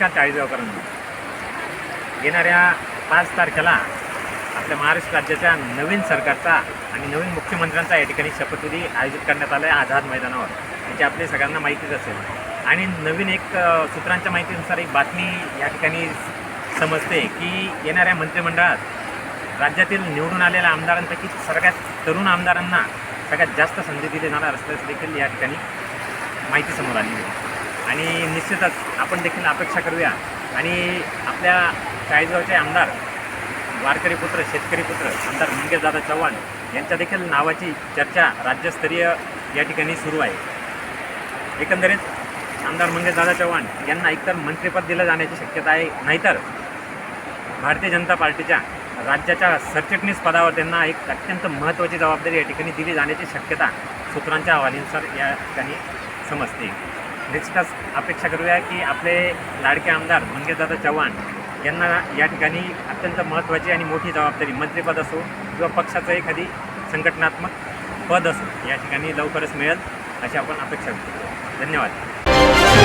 चाळीसगावकरांना येणाऱ्या पाच तारखेला आपल्या महाराष्ट्र राज्याच्या नवीन सरकारचा आणि नवीन मुख्यमंत्र्यांचा या ठिकाणी शपथविधी आयोजित करण्यात आला आहे आझाद मैदानावर. म्हणजे याची आपली सगळ्यांना माहितीच असेल. आणि नवीन एक सूत्रांच्या माहितीनुसार एक बातमी या ठिकाणी समजते की येणाऱ्या मंत्रिमंडळात राज्यातील निवडून आलेल्या आमदारांपैकी सगळ्यात तरुण आमदारांना सगळ्यात जास्त संधी दिली जाणार असल्याचं देखील या ठिकाणी माहिती समोर आलेली आहे. आणि निश्चितच आपण देखील अपेक्षा करूया. आणि आपल्या चाळीसगावचे आमदार वारकरी पुत्र शेतकरी पुत्र आमदार मंगेशदादा चव्हाण यांच्या देखील नावाची चर्चा राज्यस्तरीय या ठिकाणी सुरू आहे. एकंदरीत आमदार मंगेशदादा चव्हाण यांना एकतर मंत्रिपद दिलं जाण्याची शक्यता आहे नाहीतर भारतीय जनता पार्टीच्या राज्याच्या सरचिटणीस पदावर त्यांना एक अत्यंत महत्त्वाची जबाबदारी या ठिकाणी दिली जाण्याची शक्यता सूत्रांच्या अहवालीनुसार या ठिकाणी समजते. निश्चितच अपेक्षा करूया की आपले लाडके आमदार मंगेशदादा चव्हाण यांना या ठिकाणी अत्यंत महत्त्वाची आणि मोठी जबाबदारी मंत्रिपद असो किंवा पक्षाचं एखादी संघटनात्मक पद असो या ठिकाणी लवकरच मिळेल अशी आपण अपेक्षा करतो धन्यवाद.